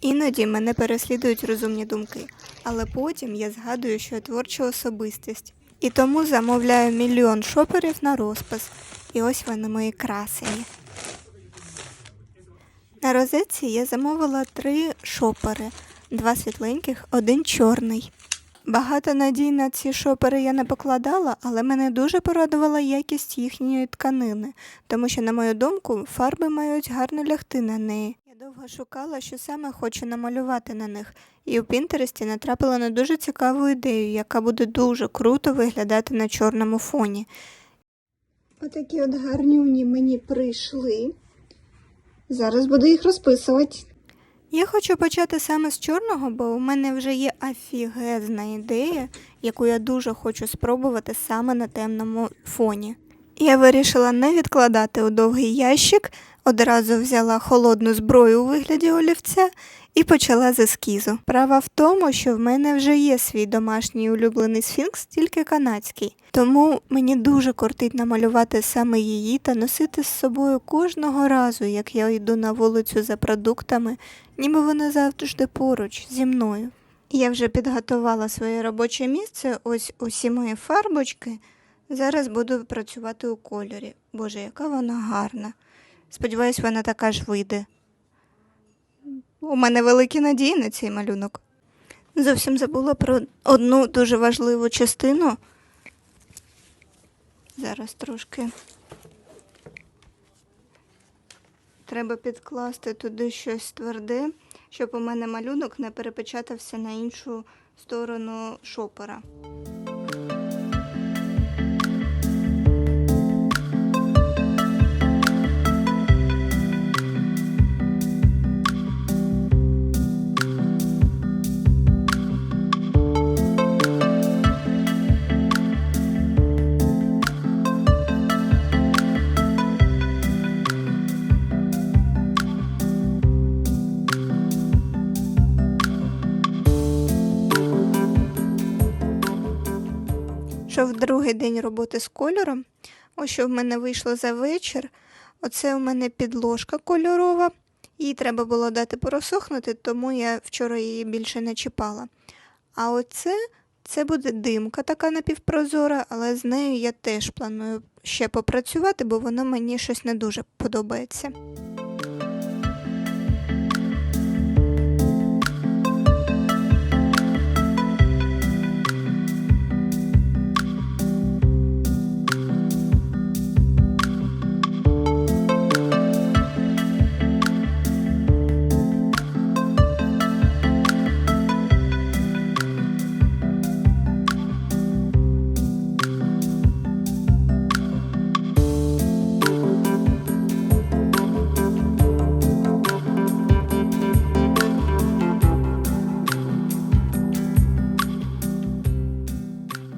Іноді мене переслідують розумні думки, але потім я згадую, що я творча особистість. І тому замовляю мільйон шоперів на розпис. І ось вони мої красені. На розетці я замовила три шопери, два світленьких, один чорний. Багато надій на ці шопери я не покладала, але мене дуже порадувала якість їхньої тканини, тому що, на мою думку, фарби мають гарно лягти на неї. Довго шукала, що саме хочу намалювати на них, і у Пінтересті натрапила на дуже цікаву ідею, яка буде дуже круто виглядати на чорному фоні. Отакі от гарнюні мені прийшли. Зараз буду їх розписувати. Я хочу почати саме з чорного, бо у мене вже є офігезна ідея, яку я дуже хочу спробувати саме на темному фоні. Я вирішила не відкладати у довгий ящик, одразу взяла холодну зброю у вигляді олівця і почала з ескізу. Права в тому, що в мене вже є свій домашній улюблений сфінкс, тільки канадський. Тому мені дуже кортить намалювати саме її та носити з собою кожного разу, як я йду на вулицю за продуктами, ніби вона завжди поруч зі мною. Я вже підготувала своє робоче місце, ось усі мої фарбочки. Зараз буду працювати у кольорі. Боже, яка вона гарна. Сподіваюсь, вона така ж вийде. У мене великі надії на цей малюнок. Зовсім забула про одну дуже важливу частину. Зараз трошки. Треба підкласти туди щось тверде, щоб у мене малюнок не перепечатався на іншу сторону шопера. Що в другий день роботи з кольором. Ось що в мене вийшло за вечір. Оце у мене підложка кольорова. Їй треба було дати просохнути, тому я вчора її більше не чіпала. А оце це буде димка така напівпрозора, але з нею я теж планую ще попрацювати, бо воно мені щось не дуже подобається.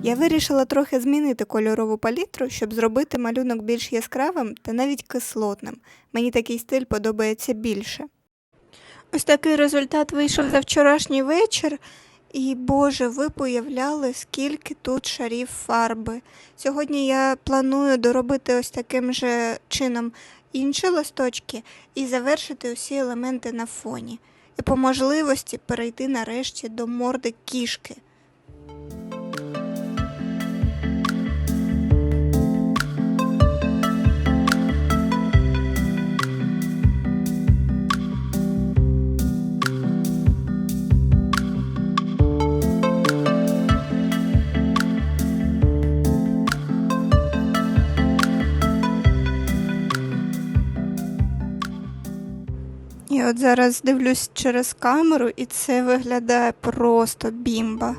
Я вирішила трохи змінити кольорову палітру, щоб зробити малюнок більш яскравим та навіть кислотним. Мені такий стиль подобається більше. Ось такий результат вийшов за вчорашній вечір. І Боже, ви появляли, скільки тут шарів фарби. Сьогодні я планую доробити ось таким же чином інші листочки і завершити усі елементи на фоні. І по можливості перейти нарешті до морди кішки. І от зараз дивлюсь через камеру, і це виглядає просто бімба.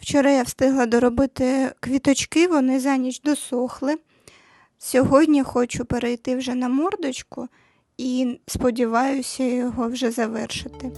Вчора я встигла доробити квіточки, вони за ніч досохли. Сьогодні хочу перейти вже на мордочку і сподіваюся його вже завершити.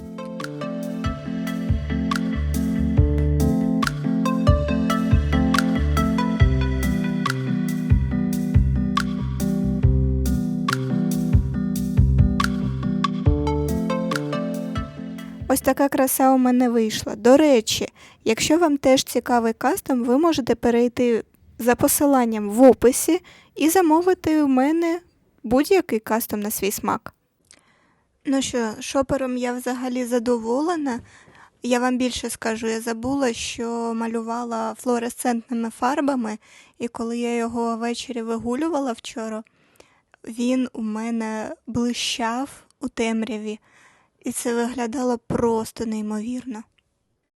Ось така краса у мене вийшла. До речі, якщо вам теж цікавий кастом, ви можете перейти за посиланням в описі і замовити у мене будь-який кастом на свій смак. Ну що, шопером я взагалі задоволена. Я вам більше скажу, я забула, що малювала флуоресцентними фарбами, і коли я його ввечері вигулювала вчора, він у мене блищав у темряві, і це виглядало просто неймовірно.